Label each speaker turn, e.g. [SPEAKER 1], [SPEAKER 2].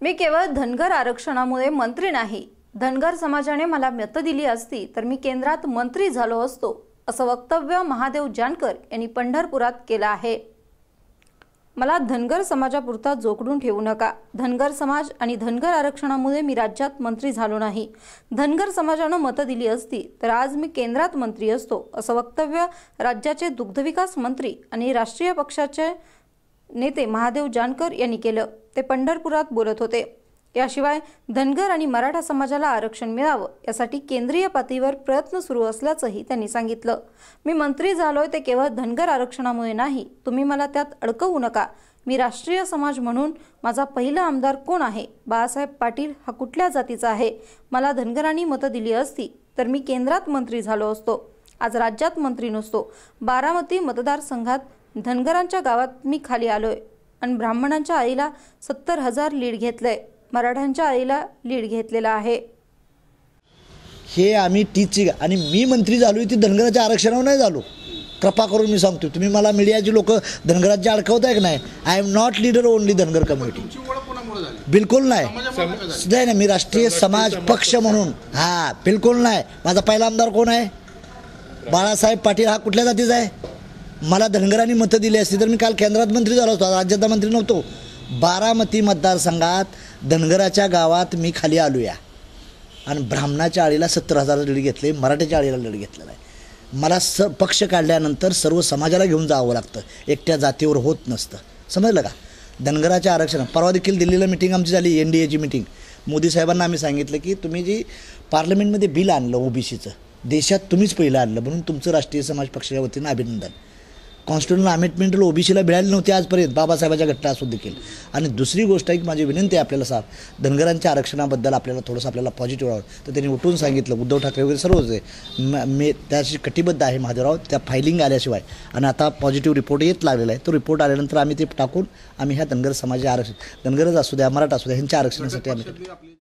[SPEAKER 1] मी केवळ धनगर आरक्षणामुळे मंत्री नाही. धनगर समाजाने मला मतं दिली असती तर मी केंद्रात मंत्री झालो असतो असं वक्तव्य महादेव जानकर यांनी पंढरपुरात केलं आहे. मला धनगर समाजापुरता जोकडून ठेवू नका. धनगर समाज आणि धनगर आरक्षणामुळे मी राज्यात मंत्री झालो नाही. धनगर समाजानं मतं दिली असती तर आज मी केंद्रात मंत्री असतो असं वक्तव्य राज्याचे दुग्धविकास मंत्री आणि राष्ट्रीय पक्षाचे नेते महादेव जानकर यांनी केलं. ते पंढरपुरात बोलत होते. याशिवाय धनगर आणि मराठा समाजाला आरक्षण मिळावं यासाठी केंद्रीय पातळीवर प्रयत्न सुरू असल्याचंही त्यांनी सांगितलं. मी मंत्री झालोय ते केवळ धनगर आरक्षणामुळे नाही. तुम्ही मला त्यात अडकवू नका. मी राष्ट्रीय समाज म्हणून माझा पहिला आमदार कोण आहे? बाळासाहेब पाटील हा कुठल्या जातीचा आहे? मला धनगरांनी मतं दिली असती तर मी केंद्रात मंत्री झालो असतो. आज राज्यात मंत्री नसतो. बारामती मतदारसंघात धनगरांच्या गावात मी खाली आलोय आणि ब्राह्मणांच्या आईला सत्तर हजार लीड घेतलंय. मराठ्यांच्या आईला लीड घेतलेला आहे.
[SPEAKER 2] हे आम्ही टीचची आणि मी मंत्री झालो ती धनगराच्या आरक्षणावर नाही झालो. कृपा करून मी सांगतो तुम्ही मला मीडियाची लोक धनगराचे अडकवत आहे की नाही I am not leader only Dhangar community बिलकुल नाही? नाही ना मी राष्ट्रीय समाज पक्ष. म्हणून. हा बिलकुल नाही. माझा पहिला आमदार कोण आहे? बाळासाहेब पाटील हा कुठल्या जातीचा आहे? मला धनगरांनी मतं दिली असती तर मी काल केंद्रात मंत्री झालो होतो. राज्याचा मंत्री नव्हतो. बारामती मतदारसंघात धनगराच्या गावात मी खाली आलो या आणि ब्राह्मणाच्या आळीला सत्तर हजार लढ घेतले. मराठ्याच्या आळीला लढ घेतलेला आहे. मला स पक्ष काढल्यानंतर सर्व समाजाला घेऊन जावं लागतं. एकट्या जातीवर होत नसतं. समजलं का? धनगराच्या आरक्षण परवा देखील दिल्लीला मिटिंग आमची झाली एन डी एची मिटिंग. मोदी साहेबांना आम्ही सांगितलं की तुम्ही जी पार्लमेंटमध्ये बिल आणलं ओबीसीचं देशात तुम्हीच पहिलं आणलं म्हणून तुमचं राष्ट्रीय समाज पक्षाच्या वतीनं अभिनंदन. कॉन्स्टिट्युशनल अमेंडमेंटल ओबीसीला मिळाले नव्हते आजपर्यंत. बाबासाहेबाच्या घटना असू देखील. आणि दुसरी गोष्ट आहे की माझी विनंती आहे आपल्याला साहेब धनगरांच्या आरक्षणाबद्दल आपल्याला थोडंसं आपल्याला पॉझिटिव्ह राहावं. तर त्यांनी उठून सांगितलं उद्धव ठाकरे वगैरे सर्व होते म- मी त्याशी कटिबद्ध आहे महादेवराव त्या फायलिंग आल्याशिवाय. आणि आता पॉझिटिव्ह रिपोर्ट येत लागलेला आहे. तो रिपोर्ट आल्यानंतर आम्ही ते टाकून आम्ही ह्या धनगर समाजाचे आरक्षण धनगरच असू द्या मराठा असू द्या ह्यांच्या आरक्षणासाठी आम्ही